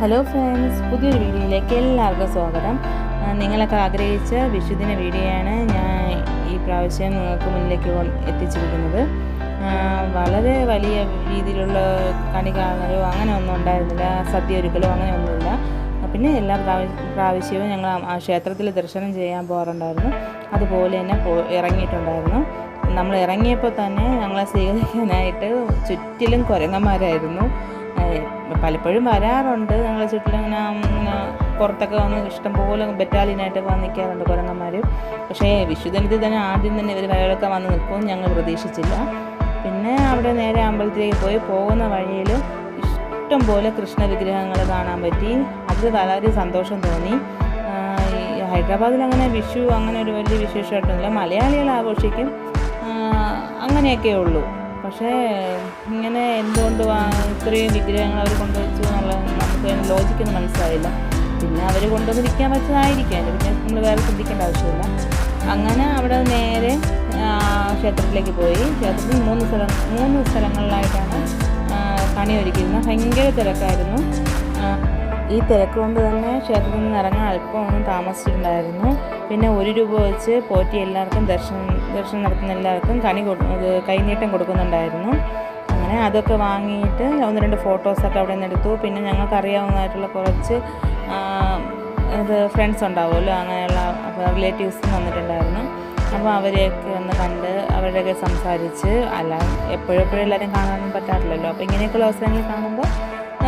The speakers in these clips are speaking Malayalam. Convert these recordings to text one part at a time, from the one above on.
ഹലോ ഫ്രണ്ട്സ് പുതിയൊരു വീഡിയോയിലേക്ക് എല്ലാവർക്കും സ്വാഗതം. നിങ്ങളൊക്കെ ആഗ്രഹിച്ച വിശുദിന വീഡിയോയാണ് ഞാൻ ഈ പ്രാവശ്യം നിങ്ങൾക്ക് മുന്നിലേക്ക് എത്തിച്ചിരിക്കുന്നത്. വളരെ വലിയ രീതിയിലുള്ള കണി കാണലോ അങ്ങനെ ഒന്നും ഉണ്ടായിരുന്നില്ല സദ്യ ഒരുക്കലോ അങ്ങനെ ഒന്നുമില്ല. ആ, പിന്നെ എല്ലാ പ്രാവശ്യവും ഞങ്ങൾ ആ- ക്ഷേത്രത്തിൽ ദർശനം ചെയ്യാൻ പോകാറുണ്ടായിരുന്നു. അതുപോലെ തന്നെ ഇറങ്ങിയിട്ടുണ്ടായിരുന്നു. നമ്മൾ ഇറങ്ങിയപ്പോൾ തന്നെ ഞങ്ങളെ സ്വീകരിക്കാനായിട്ട് ചുറ്റിലും കുരങ്ങന്മാരായിരുന്നു. പലപ്പോഴും വരാറുണ്ട്. ഞങ്ങളുടെ ചുറ്റിലിങ്ങനെ ഇങ്ങനെ പുറത്തൊക്കെ വന്ന് ഇഷ്ടംപോലെ ബറ്റാലിയനായിട്ട് വന്ന് നിൽക്കാറുണ്ട് കുരങ്ങന്മാർ പക്ഷേ വിശുദ്ധനത്തിൽ തന്നെ ആദ്യം തന്നെ ഇവർ വയലൊക്കെ വന്ന് നിൽക്കും ഞങ്ങൾ പ്രതീക്ഷിച്ചില്ല. പിന്നെ അവിടെ നേരെ അമ്പലത്തിലേക്ക് പോയി പോകുന്ന വഴിയിൽ ഇഷ്ടംപോലെ കൃഷ്ണ വിഗ്രഹങ്ങൾ കാണാൻ പറ്റി. അത് വളരെ സന്തോഷം തോന്നി. ഹൈദരാബാദിൽ അങ്ങനെ വിഷു അങ്ങനെ ഒരു വലിയ വിശേഷമായിട്ടൊന്നുമില്ല. മലയാളികൾ ആഘോഷിക്കും. അങ്ങനെയൊക്കെ ഉള്ളൂ. പക്ഷേ ഇങ്ങനെ എന്തുകൊണ്ട് ഇത്രയും വിഗ്രഹങ്ങൾ അവർ കൊണ്ടുവച്ചു എന്നുള്ളത് നമുക്ക് ലോജിക്കൊന്നും മനസ്സിലായില്ല. പിന്നെ അവർ കൊണ്ടുവന്നിരിക്കാൻ പറ്റുന്നതായിരിക്കാം. പിന്നെ നമ്മൾ വേറെ ചിന്തിക്കേണ്ട ആവശ്യമില്ല. അങ്ങനെ അവിടെ നേരെ ക്ഷേത്രത്തിലേക്ക് പോയി. ക്ഷേത്രത്തിൽ മൂന്ന് സ്ഥലം മൂന്ന് സ്ഥലങ്ങളിലായിട്ടാണ് പണി ഒരുക്കിയിരുന്നത് ഭയങ്കര തിരക്കായിരുന്നു. ഈ തിരക്ക് കൊണ്ട് തന്നെ ക്ഷേത്രത്തിൽ നിന്ന് ഇറങ്ങാൻ അല്പം ഒന്ന് താമസിച്ചിട്ടുണ്ടായിരുന്നു. പിന്നെ ഒരു രൂപ വെച്ച് പോറ്റി എല്ലാവർക്കും ദർശനം ദർശനം നടത്തുന്ന എല്ലാവർക്കും കണി കൈനീട്ടം കൊടുക്കുന്നുണ്ടായിരുന്നു. അങ്ങനെ അതൊക്കെ വാങ്ങിയിട്ട് ഒന്ന് രണ്ട് ഫോട്ടോസൊക്കെ അവിടെ നിന്ന് എടുത്തു. പിന്നെ ഞങ്ങൾക്കറിയാവുന്നതായിട്ടുള്ള കുറച്ച് ഇത് ഫ്രണ്ട്സ് ഉണ്ടാവുമല്ലോ അങ്ങനെയുള്ള റിലേറ്റീവ്സ് വന്നിട്ടുണ്ടായിരുന്നു. അപ്പോൾ അവരെയൊക്കെ ഒന്ന് കണ്ട് അവരുടെയൊക്കെ സംസാരിച്ച് അല്ല എപ്പോഴെപ്പോഴും എല്ലാവരും കാണാനൊന്നും പറ്റാറില്ലല്ലോ. അപ്പോൾ ഇങ്ങനെയൊക്കെയുള്ള അവസരങ്ങൾ കാണുമ്പോൾ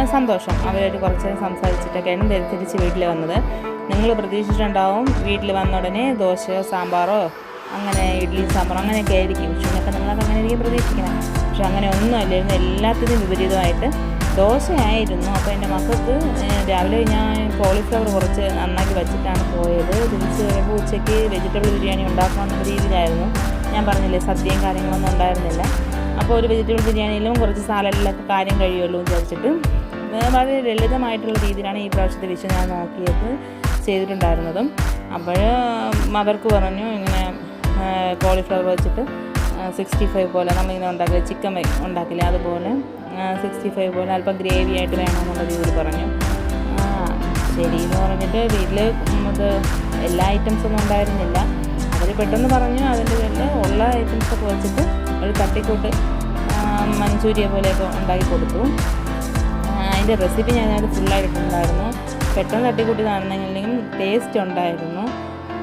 സന്തോഷം. അവരായിട്ട് കുറച്ച് നേരം സംസാരിച്ചിട്ടൊക്കെയാണ് തിരി- തിരിച്ച് വീട്ടിൽ വന്നത്. നിങ്ങൾ പ്രതീക്ഷിച്ചിട്ടുണ്ടാവും വീട്ടിൽ വന്ന ഉടനെ ദോശയോ സാമ്പാറോ അങ്ങനെ ഇഡ്ഡലി സാമ്പാറോ അങ്ങനെയൊക്കെ ആയിരിക്കും. ചുമക്കെ നിങ്ങളൊക്കെ അങ്ങനെ ആയിരിക്കും പ്രതീക്ഷിക്കണം. പക്ഷെ അങ്ങനെ ഒന്നും അല്ലായിരുന്നു എല്ലാത്തിനും വിപരീതമായിട്ട് ദോശയായിരുന്നു. അപ്പോൾ എന്റെ മക്കൾക്ക് രാവിലെ ഞാൻ കോളിഫ്ലവർ കുറച്ച് നന്നാക്കി വെച്ചിട്ടാണ് പോയത്. തിരിച്ച് വരുമ്പോൾ ഉച്ചയ്ക്ക് വെജിറ്റബിൾ ബിരിയാണി ഉണ്ടാക്കണമെന്ന രീതിയിലായിരുന്നു. ഞാൻ പറഞ്ഞില്ലേ സദ്യയും കാര്യങ്ങളൊന്നും ഉണ്ടായിരുന്നില്ല. അപ്പോൾ ഒരു വെജിറ്റബിൾ ബിരിയാണിയിലും കുറച്ച് സാലഡിലൊക്കെ കാര്യം കഴിയുമല്ലോ എന്ന് വിചാരിച്ചിട്ട് വളരെ ലളിതമായിട്ടുള്ള രീതിയിലാണ് ഈ പ്രാവശ്യത്തെ വിഷു ഞാൻ നോക്കിയത് ചെയ്തിട്ടുണ്ടായിരുന്നതും. അപ്പോൾ മദർക്ക് പറഞ്ഞു ഇങ്ങനെ കോളിഫ്ലവർ വെച്ചിട്ട് സിക്സ്റ്റി ഫൈവ് പോലെ നമ്മളിങ്ങനെ ഉണ്ടാക്കില്ല ചിക്കൻ ഉണ്ടാക്കില്ല അതുപോലെ സിക്സ്റ്റി ഫൈവ് പോലെ അല്പം ഗ്രേവി ആയിട്ട് വേണമെന്നുള്ള രീതിയിൽ പറഞ്ഞു. ശരി എന്ന് പറഞ്ഞിട്ട് വീട്ടിൽ ഇത് എല്ലാ ഐറ്റംസൊന്നും ഉണ്ടായിരുന്നില്ല. അവർ പെട്ടെന്ന് പറഞ്ഞു അതിന്റെ പേരിൽ ഉള്ള ഐറ്റംസൊക്കെ വെച്ചിട്ട് ഒരു തട്ടിക്കൂട്ട് മഞ്ചൂരിയ പോലെയൊക്കെ ഉണ്ടാക്കി കൊടുത്തു. അതിന്റെ റെസിപ്പി അതിനകത്ത് ഫുള്ളായിട്ടുണ്ടായിരുന്നു പെട്ടെന്ന് തട്ടിക്കൂട്ടി കാണുന്നതിനെങ്കിലും ടേസ്റ്റ് ഉണ്ടായിരുന്നു.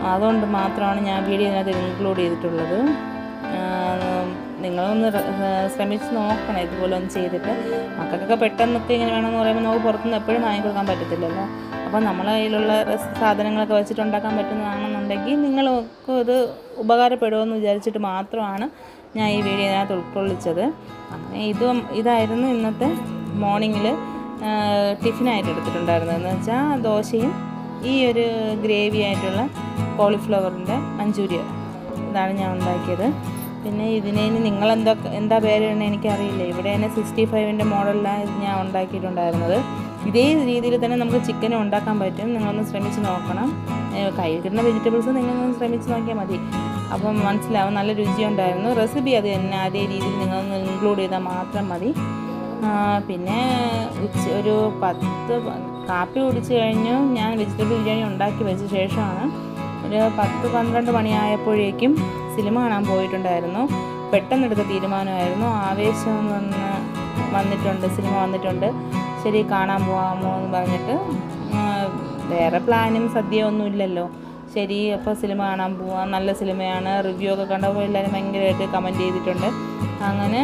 അതുകൊണ്ട് മാത്രമാണ് ഞാൻ വീഡിയോ ഇതിനകത്ത് ഇൻക്ലൂഡ് ചെയ്തിട്ടുള്ളത്. നിങ്ങളൊന്ന് ശ്രമിച്ച് നോക്കണം. ഇതുപോലെ ഒന്ന് ചെയ്തിട്ട് മക്കൾക്കൊക്കെ പെട്ടെന്നൊക്കെ ഇങ്ങനെ വേണമെന്ന് പറയുമ്പോൾ നമുക്ക് പുറത്തുനിന്ന് എപ്പോഴും വാങ്ങിക്കൊടുക്കാൻ പറ്റത്തില്ലല്ലോ. അപ്പോൾ നമ്മളെ കയ്യിലുള്ള സാധനങ്ങളൊക്കെ വെച്ചിട്ട് ഉണ്ടാക്കാൻ പറ്റുന്നതാണെന്നുണ്ടെങ്കിൽ നിങ്ങൾക്ക് ഇത് ഉപകാരപ്പെടുമെന്ന് വിചാരിച്ചിട്ട് മാത്രമാണ് ഞാൻ ഈ വീഡിയോ ഇതിനകത്ത് ഉൾക്കൊള്ളിച്ചത്. അങ്ങനെ ഇതും ഇതായിരുന്നു ഇന്നത്തെ മോർണിംഗിൽ ടിഫിനായിട്ട് എടുത്തിട്ടുണ്ടായിരുന്നത്. എന്ന് വെച്ചാൽ ദോശയും ഈ ഒരു ഗ്രേവി ആയിട്ടുള്ള കോളിഫ്ലവറിന്റെ മഞ്ചൂരിയ. ഇതാണ് ഞാൻ ഉണ്ടാക്കിയത്. പിന്നെ ഇതിനെ നിങ്ങൾ എന്തൊക്കെ എന്താ പേരാണ് എനിക്കറിയില്ല. ഇവിടെ തന്നെ സിക്സ്റ്റി ഫൈവിന്റെ മോഡലിലാണ് ഇത് ഞാൻ ഉണ്ടാക്കിയിട്ടുണ്ടായിരുന്നത്. ഇതേ രീതിയിൽ തന്നെ നമുക്ക് ചിക്കനും ഉണ്ടാക്കാൻ പറ്റും. നിങ്ങളൊന്ന് ശ്രമിച്ച് നോക്കണം. കയ്യിൽ കിട്ടുന്ന വെജിറ്റബിൾസ് നിങ്ങളൊന്ന് ശ്രമിച്ച് നോക്കിയാൽ മതി. അപ്പം മനസ്സിലാവും നല്ല രുചിയുണ്ടായിരുന്നു. റെസിപ്പി അത് തന്നെ അതേ രീതിയിൽ നിങ്ങളൊന്ന് ഇൻക്ലൂഡ് ചെയ്താൽ മാത്രം മതി. പിന്നെ ഉച്ച ഒരു പത്ത് കാപ്പി കുടിച്ച് കഴിഞ്ഞു. ഞാൻ വെജിറ്റബിൾ ബിരിയാണി ഉണ്ടാക്കി വെച്ച ശേഷമാണ് ഒരു പത്ത് പന്ത്രണ്ട് മണിയായപ്പോഴേക്കും സിനിമ കാണാൻ പോയിട്ടുണ്ടായിരുന്നു. പെട്ടെന്നെടുത്ത തീരുമാനമായിരുന്നു. ആവേശം വന്ന് വന്നിട്ടുണ്ട് സിനിമ വന്നിട്ടുണ്ട്. ശരി കാണാൻ പോകാമോ എന്ന് പറഞ്ഞിട്ട് വേറെ പ്ലാനും സദ്യ ഒന്നും ഇല്ലല്ലോ. ശരി അപ്പോൾ സിനിമ കാണാൻ പോവാം. നല്ല സിനിമയാണ്. റിവ്യൂ ഒക്കെ കണ്ടപ്പോൾ എല്ലാവരും ഭയങ്കരമായിട്ട് കമന്റ് ചെയ്തിട്ടുണ്ട്. അങ്ങനെ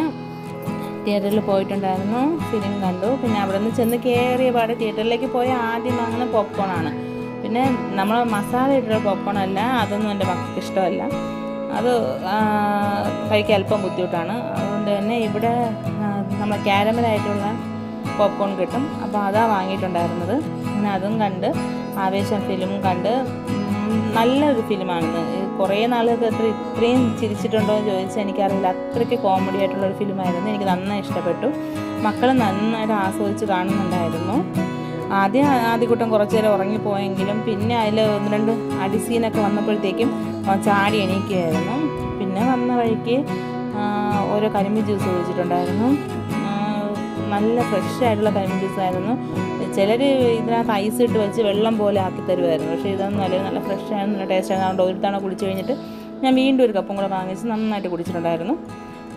തിയേറ്ററിൽ പോയിട്ടുണ്ടായിരുന്നു. ഫിലിം കണ്ടു. പിന്നെ അവിടെ നിന്ന് ചെന്ന് കയറിയ പാടെ തിയേറ്ററിലേക്ക് പോയി ആദ്യം വാങ്ങുന്ന പോപ്കോണാണ് പിന്നെ നമ്മൾ മസാല ഇട്ടുള്ള പോപ്കോൺ അല്ല അതൊന്നും എന്റെ മക്കൾക്ക് ഇഷ്ടമല്ല. അത് കഴിക്കാൻ അല്പം ബുദ്ധിമുട്ടാണ്. അതുകൊണ്ട് തന്നെ ഇവിടെ നമ്മൾ ക്യാരമലായിട്ടുള്ള പോപ്കോൺ കിട്ടും. അപ്പോൾ അതാണ് വാങ്ങിയിട്ടുണ്ടായിരുന്നത്. പിന്നെ അതും കണ്ട് ആവേശം ഫിലിം കണ്ട് നല്ലൊരു ഫിലിമാണ്. കുറേ നാളുകൾക്ക് ഇത്രയും ചിരിച്ചിട്ടുണ്ടോ എന്ന് ചോദിച്ചാൽ എനിക്കറിയില്ല. അത്രയ്ക്ക് കോമഡി ആയിട്ടുള്ളൊരു ഫിലിമായിരുന്നു. എനിക്ക് നന്നായി ഇഷ്ടപ്പെട്ടു. മക്കൾ നന്നായിട്ട് ആസ്വദിച്ച് കാണുന്നുണ്ടായിരുന്നു. ആദ്യം ആദ്യകൂട്ടം കുറച്ച് നേരം ഉറങ്ങിപ്പോയെങ്കിലും പിന്നെ അതിൽ ഒന്ന് രണ്ട് അടിസീനൊക്കെ വന്നപ്പോഴത്തേക്കും ചാടി എണീക്കുകയായിരുന്നു. പിന്നെ വന്ന വഴിക്ക് ഓരോ കരിമ്പ് ജ്യൂസ് കുടിച്ചിട്ടുണ്ടായിരുന്നു നല്ല ഫ്രഷ് ആയിട്ടുള്ള കരിമീൻ ആയിരുന്നു. ചിലർ ഇതിനകത്ത് ഐസ് ഇട്ട് വെച്ച് വെള്ളം പോലെ ആക്കി തരുമായിരുന്നു പക്ഷേ ഇതൊന്നും അല്ല നല്ല ഫ്രഷ് ആയിരുന്നു നല്ല ടേസ്റ്റ് ആയിരുന്നു അതുകൊണ്ട് ഒരു തവണ കുടിച്ച് കഴിഞ്ഞിട്ട് ഞാൻ വീണ്ടും ഒരു കപ്പും കൂടെ വാങ്ങിച്ച് നന്നായിട്ട് കുടിച്ചിട്ടുണ്ടായിരുന്നു.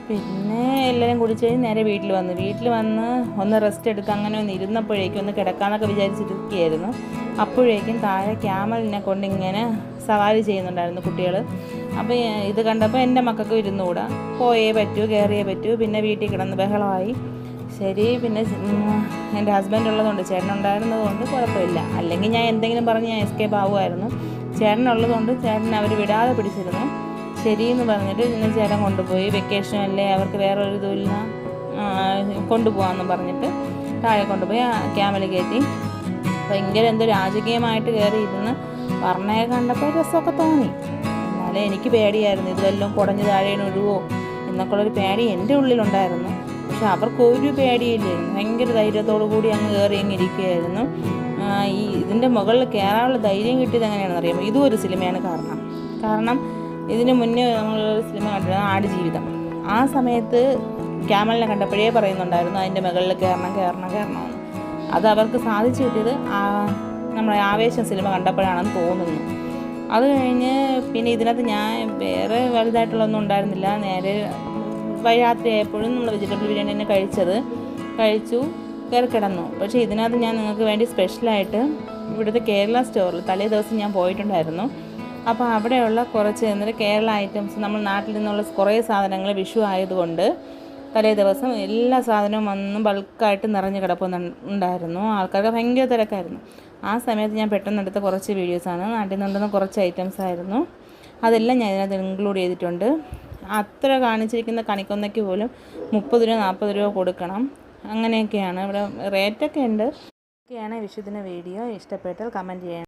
പിന്നെ എല്ലാവരും കുടിച്ച് കഴിഞ്ഞ് നേരെ വീട്ടിൽ വന്നു. വീട്ടിൽ വന്ന് ഒന്ന് റെസ്റ്റ് എടുക്കുക അങ്ങനെ ഒന്ന് ഇരുന്നപ്പോഴേക്കും ഒന്ന് കിടക്കാമെന്നൊക്കെ വിചാരിച്ചിരിക്കുകയായിരുന്നു. അപ്പോഴേക്കും താഴെ ക്യാമലിനെ കൊണ്ട് ഇങ്ങനെ സവാരി ചെയ്യുന്നുണ്ടായിരുന്നു കുട്ടികൾ അപ്പോൾ ഇത് കണ്ടപ്പോൾ എന്റെ മക്കൾക്ക് ഇരുന്നുകൂടാ. പോയേ പറ്റൂ കയറിയേ പറ്റൂ. പിന്നെ വീട്ടിൽ കിടന്ന് ബഹളമായി. ശരി പിന്നെ എന്റെ ഹസ്ബൻഡ് ഉള്ളതുകൊണ്ട് ചേട്ടൻ ഉണ്ടായിരുന്നത് കൊണ്ട് കുഴപ്പമില്ല. അല്ലെങ്കിൽ ഞാൻ എന്തെങ്കിലും പറഞ്ഞ് ഞാൻ എസ്കേപ്പ് ആവുമായിരുന്നു. ചേട്ടനുള്ളതുകൊണ്ട് ചേട്ടൻ അവർ വിടാതെ പിടിച്ചിരുന്നു. ശരി എന്ന് പറഞ്ഞിട്ട് ഇന്ന് ചേട്ടൻ കൊണ്ടുപോയി. വെക്കേഷൻ അല്ലേ അവർക്ക് വേറെ ഒരു ഇതുമില്ല കൊണ്ടുപോകാമെന്ന് പറഞ്ഞിട്ട് താഴെ കൊണ്ടുപോയി ക്യാമറ കയറ്റി. ഭയങ്കര എന്തോ രാജകീയമായിട്ട് കയറി ഇരുന്ന് പറഞ്ഞേ കണ്ടപ്പോൾ രസമൊക്കെ തോന്നി. എന്നാലും എനിക്ക് പേടിയായിരുന്നു. ഇത് വല്ലതും കുടഞ്ഞ് താഴെ ഒഴുവോ എന്നൊക്കെയുള്ളൊരു പേടി എന്റെ ഉള്ളിലുണ്ടായിരുന്നു. പക്ഷെ അവർക്ക് ഒരു പേടിയില്ലായിരുന്നു ഭയങ്കര ധൈര്യത്തോടു കൂടി അങ്ങ് കയറി അങ്ങ് ഇരിക്കുകയായിരുന്നു. ഈ ഇതിന്റെ മുകളിൽ കയറാനുള്ള ധൈര്യം കിട്ടിയത് എങ്ങനെയാണെന്ന് അറിയാമോ? ഇതും ഒരു സിനിമയാണ് കാരണം. കാരണം ഇതിന് മുന്നേ നമ്മളൊരു സിനിമ കണ്ടിരുന്നത് ആടുജീവിതം ആ സമയത്ത് ക്യാമലിനെ കണ്ടപ്പോഴേ പറയുന്നുണ്ടായിരുന്നു അതിന്റെ മുകളിൽ കയറണം കയറണം കയറണമെന്ന് അത് അവർക്ക് സാധിച്ചു കിട്ടിയത് നമ്മുടെ ആവേശം സിനിമ കണ്ടപ്പോഴാണെന്ന് തോന്നുന്നു. അത് കഴിഞ്ഞ് പിന്നെ ഇതിനകത്ത് ഞാൻ വേറെ വലുതായിട്ടുള്ളൊന്നും ഉണ്ടായിരുന്നില്ല. നേരെ വൈ- രാത്രിയായപ്പോഴും നമ്മൾ വെജിറ്റബിൾ ബിരിയാണി തന്നെ കഴിച്ചത്. കഴിച്ചു കയറി കിടന്നു. പക്ഷേ ഇതിനകത്ത് ഞാൻ നിങ്ങൾക്ക് വേണ്ടി സ്പെഷ്യലായിട്ട് ഇവിടുത്തെ കേരള സ്റ്റോറിൽ തലേ ദിവസം ഞാൻ പോയിട്ടുണ്ടായിരുന്നു. അപ്പോൾ അവിടെയുള്ള കുറച്ച് എന്നിട്ട് കേരള ഐറ്റംസ് നമ്മൾ നാട്ടിൽ നിന്നുള്ള കുറേ സാധനങ്ങൾ വിഷു ആയതുകൊണ്ട് തലേ ദിവസം എല്ലാ സാധനവും വന്ന് ബൾക്കായിട്ട് നിറഞ്ഞു കിടപ്പുന്നുണ്ടായിരുന്നു ആൾക്കാർക്ക് ഭയങ്കര തിരക്കായിരുന്നു. ആ സമയത്ത് ഞാൻ പെട്ടെന്ന് എടുത്ത കുറച്ച് വീഡിയോസാണ് നാട്ടിൽ നിന്നുണ്ടെന്ന കുറച്ച് ഐറ്റംസ് ആയിരുന്നു. അതെല്ലാം ഞാൻ ഇതിനകത്ത് ഇൻക്ലൂഡ് ചെയ്തിട്ടുണ്ട്. അത്ര കാണിച്ചിരിക്കുന്ന കണിക്കൊന്നയ്ക്ക് പോലും മുപ്പത് രൂപ നാൽപ്പത് രൂപ കൊടുക്കണം. അങ്ങനെയൊക്കെയാണ്. ഇവിടെ റേറ്റൊക്കെ ഉണ്ട്. ഒക്കെയാണ് വിഷുദിന വീഡിയോ ഇഷ്ടപ്പെട്ടാൽ കമന്റ് ചെയ്യണം.